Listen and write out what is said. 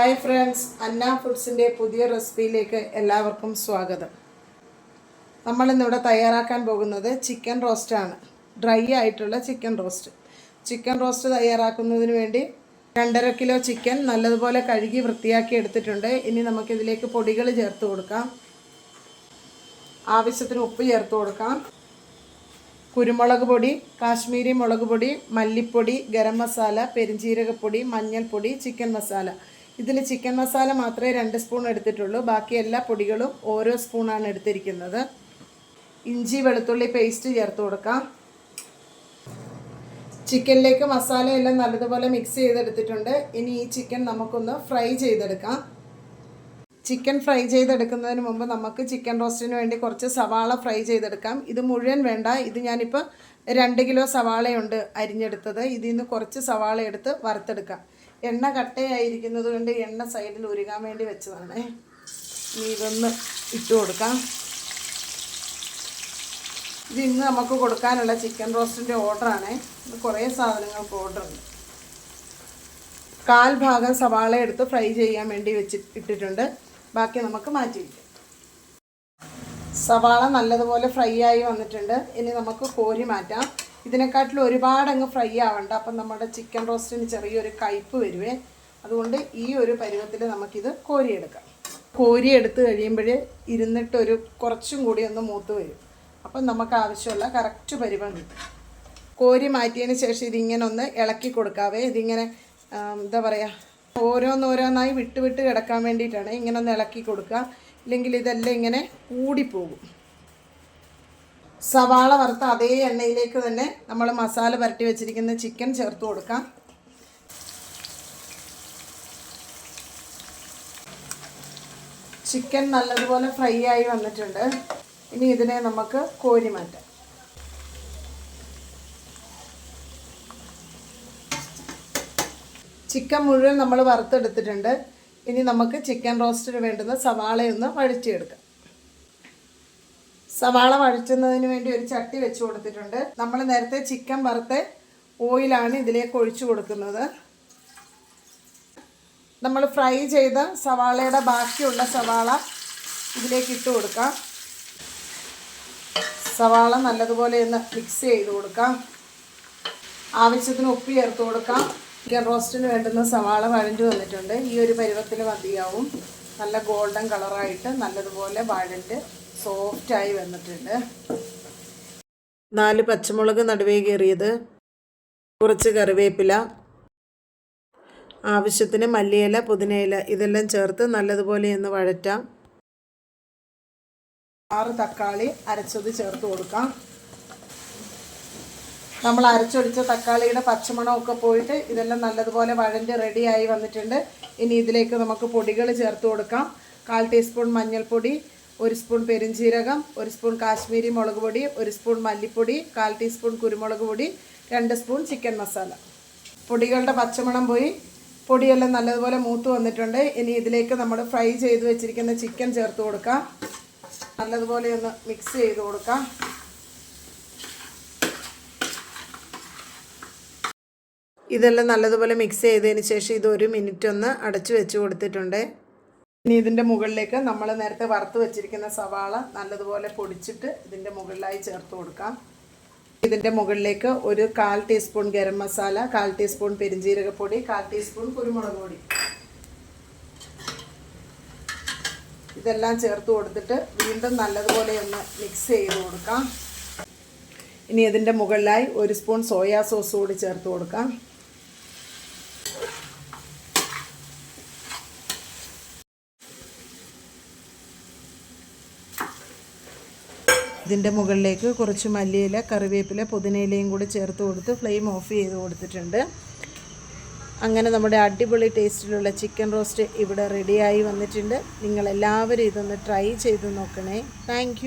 Hi friends അന്ന ഫുഡ്സിന്റെ പുതിയ റെസിപ്പിയിലേക്ക് എല്ലാവർക്കും സ്വാഗതം. നമ്മളിന്നിവിടെ തയ്യാറാക്കാൻ പോകുന്നത് ചിക്കൻ റോസ്റ്റാണ്. ഡ്രൈ ആയിട്ടുള്ള ചിക്കൻ റോസ്റ്റ്. ചിക്കൻ റോസ്റ്റ് തയ്യാറാക്കുന്നതിന് വേണ്ടി രണ്ടര കിലോ ചിക്കൻ നല്ലതുപോലെ കഴുകി വൃത്തിയാക്കി എടുത്തിട്ടുണ്ട്. ഇനി നമുക്കിതിലേക്ക് പൊടികൾ ചേർത്ത് കൊടുക്കാം. ആവശ്യത്തിന് ഉപ്പ് ചേർത്ത് കൊടുക്കാം. കുരുമുളക് പൊടി കാശ്മീരി മുളക് പൊടി മല്ലിപ്പൊടി ഗരം മസാല പെരിഞ്ജീരകപ്പൊടി മഞ്ഞൾപ്പൊടി ചിക്കൻ മസാല. ഇതിൽ ചിക്കൻ മസാല മാത്രമേ രണ്ട് സ്പൂൺ എടുത്തിട്ടുള്ളൂ. ബാക്കി എല്ലാ പൊടികളും ഓരോ സ്പൂണാണ് എടുത്തിരിക്കുന്നത്. ഇഞ്ചി വെളുത്തുള്ളി പേസ്റ്റ് ചേർത്ത് കൊടുക്കാം. ചിക്കനിലേക്ക് മസാലയെല്ലാം നല്ലതുപോലെ മിക്സ് ചെയ്തെടുത്തിട്ടുണ്ട്. ഇനി ഈ ചിക്കൻ നമുക്കൊന്ന് ഫ്രൈ ചെയ്തെടുക്കാം. ചിക്കൻ ഫ്രൈ ചെയ്തെടുക്കുന്നതിന് മുമ്പ് നമുക്ക് ചിക്കൻ റോസ്റ്റിന് വേണ്ടി കുറച്ച് സവാള ഫ്രൈ ചെയ്തെടുക്കാം. ഇത് മുഴുവൻ വേണ്ട. ഇത് ഞാനിപ്പോൾ രണ്ട് കിലോ സവാളയുണ്ട് അരിഞ്ഞെടുത്തത്. ഇതിൽ നിന്ന് കുറച്ച് സവാള എടുത്ത് വറുത്തെടുക്കാം. എണ്ണ കട്ടയായിരിക്കുന്നത് കൊണ്ട് എണ്ണ സൈഡിൽ ഉരുകാൻ വേണ്ടി വെച്ചതാണ്. ഇനി ഇതൊന്ന് ഇട്ട് കൊടുക്കാം. ഇത് ഇന്ന് നമുക്ക് കൊടുക്കാനുള്ള ചിക്കൻ റോസ്റ്റിന്റെ ഓർഡറാണ് കുറേ സാധനങ്ങൾക്ക് ഓർഡറുണ്ട് കാൽ ഭാഗം സവാള എടുത്ത് ഫ്രൈ ചെയ്യാൻ വേണ്ടി വെച്ച് ഇട്ടിട്ടുണ്ട്. ബാക്കി നമുക്ക് മാറ്റി വയ്ക്കാം സവാള നല്ലതുപോലെ ഫ്രൈ ആയി വന്നിട്ടുണ്ട്. ഇനി നമുക്ക് കോരി മാറ്റാം. ഇതിനെക്കാട്ടിലും ഒരുപാട് അങ്ങ് ഫ്രൈ ആവണ്ട. അപ്പം നമ്മുടെ ചിക്കൻ റോസ്റ്റിന് ചെറിയൊരു കയ്പ്പ് വരുവേ. അതുകൊണ്ട് ഈ ഒരു പരുവത്തിൽ നമുക്കിത് കോരിയെടുക്കാം. കോരി എടുത്ത് കഴിയുമ്പോൾ ഇരുന്നിട്ടൊരു കുറച്ചും കൂടി ഒന്ന് മൂത്ത് വരും. അപ്പം നമുക്ക് ആവശ്യമുള്ള കറക്റ്റ് പരുവം കിട്ടും. കോരി മാറ്റിയതിന് ശേഷം ഇതിങ്ങനെ ഒന്ന് ഇളക്കി കൊടുക്കാവേ. ഇതിങ്ങനെ എന്താ പറയുക ഓരോന്നോരോന്നായി വിട്ട് വിട്ട് കിടക്കാൻ വേണ്ടിയിട്ടാണ് ഇങ്ങനെ ഒന്ന് ഇളക്കി കൊടുക്കുക. ഇല്ലെങ്കിൽ ഇതെല്ലാം ഇങ്ങനെ കൂടിപ്പോകും സവാള വറുത്ത അതേ എണ്ണയിലേക്ക് തന്നെ നമ്മൾ മസാല പുരട്ടി വെച്ചിരിക്കുന്ന ചിക്കൻ ചേർത്ത് കൊടുക്കാം. ചിക്കൻ നല്ലതുപോലെ ഫ്രൈ ആയി വന്നിട്ടുണ്ട്. ഇനി ഇതിനെ നമുക്ക് കോരി മാറ്റാം. ചിക്കൻ മുഴുവൻ നമ്മൾ വറുത്തെടുത്തിട്ടുണ്ട്. ഇനി നമുക്ക് ചിക്കൻ റോസ്റ്റിന് വേണ്ടുന്ന സവാളയൊന്ന് വഴറ്റിയെടുക്കാം. സവാള വഴറ്റുന്നതിന് വേണ്ടി ഒരു ചട്ടി വെച്ച് കൊടുത്തിട്ടുണ്ട്. നമ്മൾ നേരത്തെ ചിക്കൻ വറുത്ത ഓയിലാണ് ഇതിലേക്ക് ഒഴിച്ചു കൊടുക്കുന്നത്. നമ്മൾ ഫ്രൈ ചെയ്ത സവാളയുടെ ബാക്കിയുള്ള സവാള ഇതിലേക്ക് ഇട്ട് കൊടുക്കാം. സവാള നല്ലതുപോലെ ഒന്ന് മിക്സ് ചെയ്ത് കൊടുക്കാം. ആവശ്യത്തിന് ഉപ്പ് ചേർത്ത് കൊടുക്കാം. ചിക്കൻ റോസ്റ്റിന് വേണ്ടുന്ന സവാള വഴഞ്ഞു വന്നിട്ടുണ്ട്. ഈ ഒരു പരുവത്തിൽ മതിയാവും. നല്ല ഗോൾഡൻ കളറായിട്ട് നല്ലതുപോലെ വഴണ്ട് സോഫ്റ്റായി വന്നിട്ടുണ്ട്. നാല് പച്ചമുളക് നടുവേ കയറിയത് കുറച്ച് കറിവേപ്പില ആവശ്യത്തിന് മല്ലിയില പുതിനയില ഇതെല്ലാം ചേർത്ത് നല്ലതുപോലെ ഒന്ന് വഴറ്റാം. ആറ് തക്കാളി അരച്ചത് ചേർത്ത് കൊടുക്കാം. നമ്മൾ അരച്ചൊടിച്ച തക്കാളിയുടെ പച്ചമണമൊക്കെ പോയിട്ട് ഇതെല്ലാം നല്ലതുപോലെ വഴഞ്ഞ് റെഡിയായി വന്നിട്ടുണ്ട്. ഇനി ഇതിലേക്ക് നമുക്ക് പൊടികൾ ചേർത്ത് കൊടുക്കാം. കാൽ ടീസ്പൂൺ മഞ്ഞൾപ്പൊടി ഒരു സ്പൂൺ പെരിഞ്ജീരകം ഒരു സ്പൂൺ കാശ്മീരി മുളക് പൊടി ഒരു സ്പൂൺ മല്ലിപ്പൊടി കാൽ ടീസ്പൂൺ കുരുമുളക് പൊടി രണ്ട് സ്പൂൺ ചിക്കൻ മസാല. പൊടികളുടെ പച്ചമണം പോയി. പൊടിയെല്ലാം നല്ലതുപോലെ മൂത്ത് വന്നിട്ടുണ്ട്. ഇനി ഇതിലേക്ക് നമ്മൾ ഫ്രൈ ചെയ്ത് വെച്ചിരിക്കുന്ന ചിക്കൻ ചേർത്ത് കൊടുക്കാം. നല്ലതുപോലെ ഒന്ന് മിക്സ് ചെയ്ത് കൊടുക്കാം. ഇതെല്ലാം നല്ലതുപോലെ മിക്സ് ചെയ്തതിന് ശേഷം ഇത് ഒരു മിനിറ്റ് ഒന്ന് അടച്ചു വെച്ച് കൊടുത്തിട്ടുണ്ട്. ഇനി ഇതിന്റെ മുകളിലേക്ക് നമ്മൾ നേരത്തെ വറുത്ത് വെച്ചിരിക്കുന്ന സവാള നല്ലതുപോലെ പൊടിച്ചിട്ട് ഇതിന്റെ മുകളിലായി ചേർത്ത് കൊടുക്കാം. ഇതിന്റെ മുകളിലേക്ക് ഒരു കാൽ ടീസ്പൂൺ ഗരം മസാല കാൽ ടീസ്പൂൺ പെരിഞ്ജീരകപ്പൊടി കാൽ ടീസ്പൂൺ കുരുമുളക് പൊടി. ഇതെല്ലാം ചേർത്ത് കൊടുത്തിട്ട് വീണ്ടും നല്ലതുപോലെ ഒന്ന് മിക്സ് ചെയ്ത് കൊടുക്കാം. ഇനി ഇതിന്റെ മുകളിലായി ഒരു സ്പൂൺ സോയാ സോസ് കൂടി ചേർത്ത് കൊടുക്കാം. ഇതിന്റെ മുകളിലേക്ക് കുറച്ച് മല്ലിയില കറിവേപ്പില പുതിനയിലയും കൂടി ചേർത്ത് കൊടുത്ത് ഫ്ലെയിം ഓഫ് ചെയ്ത് കൊടുത്തിട്ടുണ്ട്. അങ്ങനെ നമ്മുടെ അടിപൊളി ടേസ്റ്റിലുള്ള ചിക്കൻ റോസ്റ്റ് ഇവിടെ റെഡിയായി വന്നിട്ടുണ്ട്. നിങ്ങളെല്ലാവരും ഇതൊന്ന് ട്രൈ ചെയ്ത് നോക്കണേ. താങ്ക്